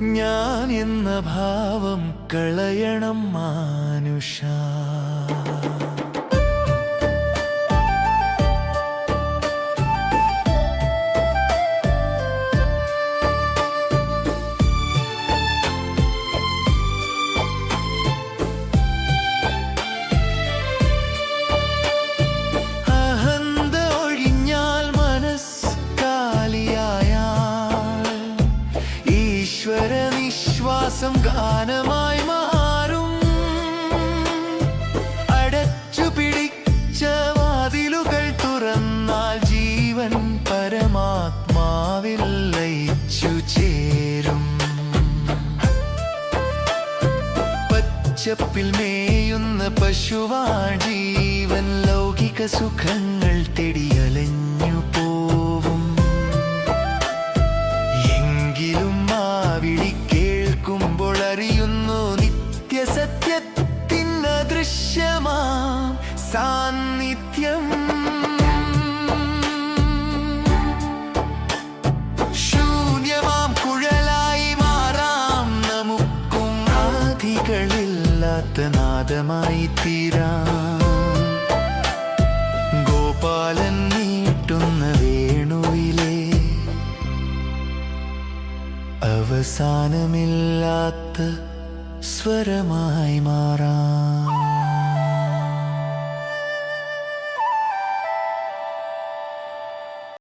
ഞാൻ എന്ന ഭാവം കളയണം മാനുഷ. നിശ്വാസം ഗാനമായി മാറും. അടച്ചു പിടിച്ച വാതിലുകൾ തുറന്നാൽ ജീവൻ പരമാത്മാവിൽ ലയിച്ചു ചേരും. പച്ചപ്പിൽ മേയുന്ന പശുവാ ജീവൻ. ലൗകിക സുഖങ്ങൾ തേടിയലഞ്ഞു കേൾക്കുമ്പോൾ നിത്യസത്യത്തിന് നിത്യസത്യത്തിൻ അദൃശ്യമാം സാന്നിധ്യം. ശൂന്യമാം കുഴലായി മാറാം. നമുക്കും ആധികളില്ലാത്ത നാദമായി തീരാം. ഗോപാലൻ നീട്ടുന്ന വേണുവിലെ അവസാനമില്ലാത്ത സ്വരമായി മാറാം.